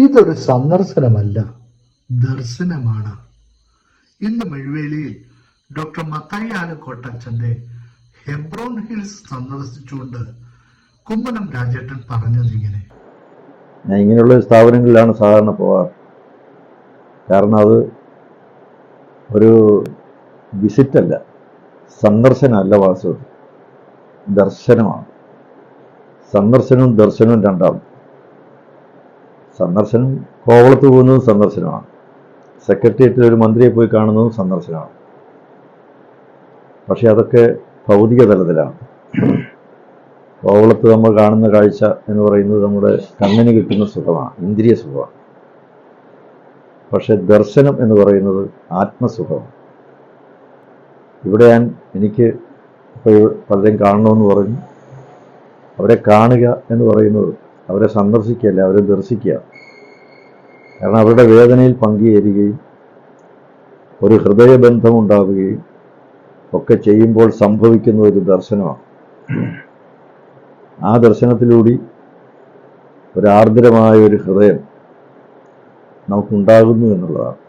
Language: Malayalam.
ഇതൊരു സന്ദർശനമല്ല ദർശനമാണ്. ഇന്ന് മെഴുവേലിയിൽ ഡോക്ടർ മത്തായി കോട്ടച്ചന്റെ ഹെബ്രോൺ ഹിൽസ് സന്ദർശിച്ചുകൊണ്ട് കുമ്മനം രാജേട്ടൻ പറഞ്ഞതിങ്ങനെ ഞാൻ ഇങ്ങനെയുള്ള സ്ഥാപനങ്ങളിലാണ് സാധാരണ പോകാറ്. കാരണം അത് ഒരു വിസിറ്റല്ല സന്ദർശനമല്ല വാസ്തവത്തിൽ ദർശനമാണ്. സന്ദർശനവും ദർശനവും രണ്ടാണ്. സന്ദർശനം കോവളത്ത് പോകുന്നതും സന്ദർശനമാണ്. സെക്രട്ടേറിയറ്റിൽ ഒരു മന്ത്രിയെ പോയി കാണുന്നതും സന്ദർശനമാണ്. പക്ഷേ അതൊക്കെ ഭൗതിക തലത്തിലാണ്. കോവളത്ത് നമ്മൾ കാണുന്ന കാഴ്ച എന്ന് പറയുന്നത് നമ്മുടെ കണ്ണിന് കിട്ടുന്ന സുഖമാണ് ഇന്ദ്രിയ സുഖമാണ്. പക്ഷെ ദർശനം എന്ന് പറയുന്നത് ആത്മസുഖമാണ്. ഇവിടെ ഞാൻ എനിക്ക് ഇപ്പോൾ പലരെയും കാണണമെന്ന് പറഞ്ഞു. അവരെ കാണുക എന്ന് പറയുന്നത് അവരെ സന്ദർശിക്കുകയല്ല അവരെ ദർശിക്കുക. കാരണം അവരുടെ വേദനയിൽ പങ്കുചേരുകയും ഒരു ഹൃദയബന്ധമുണ്ടാവുകയും ഒക്കെ ചെയ്യുമ്പോൾ സംഭവിക്കുന്ന ഒരു ദർശനമാണ്. ആ ദർശനത്തിലൂടെ ഒരു ആർദ്രമായ ഒരു ഹൃദയം നമുക്കുണ്ടാകുന്നു എന്നുള്ളതാണ്.